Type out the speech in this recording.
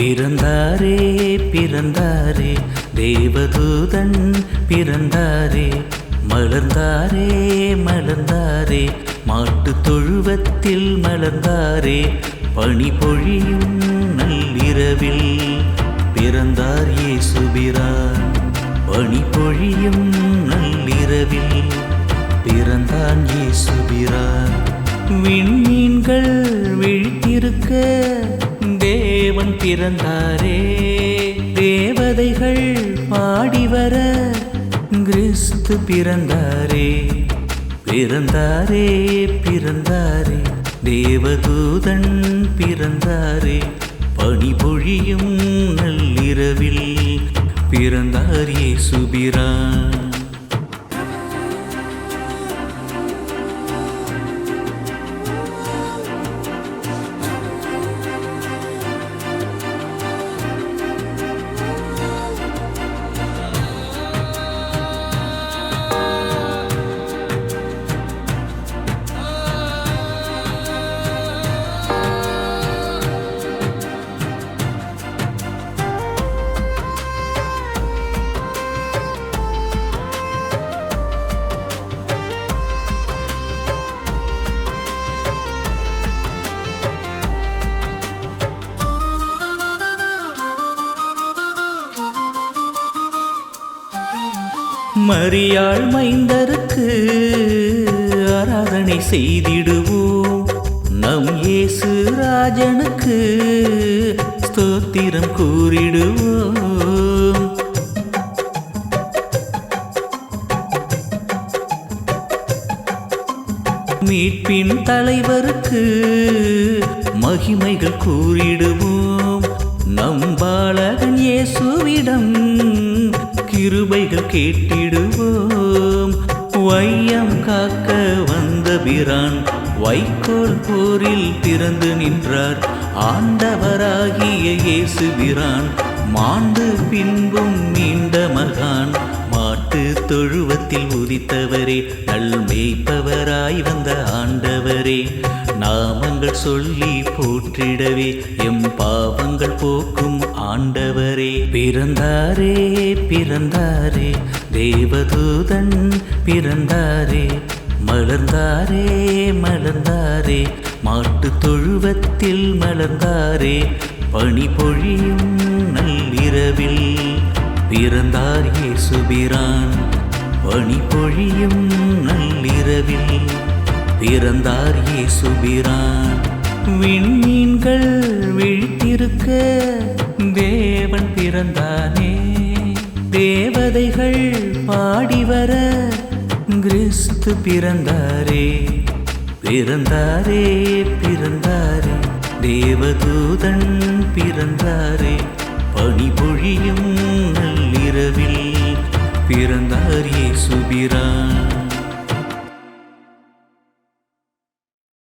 பிறந்தாரே பிறந்தாரே. தேவதூதன் பிறந்தாரே. மலர்ந்தாரே மலர்ந்தாரே. மாட்டு தொழுவத்தில் மலர்ந்தாரே. பனி பொழியும் நள்ளிரவில் பிறந்தார் இயேசுபிரான். பனி பொழியும் நள்ளிரவில் பிறந்தான் இயேசுபிரான். விண்மீன்கள் விழித்திருக்க பிறந்தாரே. தேவதைகள் பாடிவர கிறிஸ்து பிறந்தாரே. பிறந்தாரே பிறந்தாரே. தேவதூதன் பிறந்தாரே. பனிபொழியும் நள்ளிரவில் பிறந்தார் இயேசுபிரான் மரியாள் மைந்தருக்கு ஆராதனை செய்திடுவோம். நம் இயேசு ராஜனுக்கு ஸ்தோத்திரம் கூறிடுவோம். மீட்பின் தலைவருக்கு மகிமைகள் கூறிடுவோம். நம் பாலகன் இயேசுவிடம் கிருபைகள் கேட்டிடுவோம். வையம் காக்க வந்த பிரான் வைக்கோல் போரில் பிறந்து நின்றார். ஆண்டவராகிய இயேசு பிரான் மாண்டு பின்பும் நீண்ட மகான். மாட்டு தொழுவத்தில் உதித்தவரே நல் மேய்ப்பவராய் வந்த ஆண்டவரே. நாமங்கள் சொல்லி போற்றிடவே எம் பாவங்கள் போக்கும் ஆண்டவரே. பிறந்தாரே பிறந்தாரே தேவதூதன் பிறந்தாரே. மலர்ந்தாரே மலர்ந்தாரே மாட்டு தொழுவத்தில் மலர்ந்தாரே. பனி பொழியும் நள்ளிரவில் பிறந்தார் இயேசுபிரான். பனி பொழியும் நள்ளிரவில் பிறந்தார் இயேசுபிரான் விண்மீன்கள் விழித்திருக்க தேவன் பிறந்தானே. தேவதைகள் பாடி வர கிறிஸ்து பிறந்தாரே. பிறந்தாரே பிறந்தாரே. தேவதூதன் பிறந்தாரே. பனிபொழியும் நள்ளிரவில் பிறந்தார் இயேசுபிரான்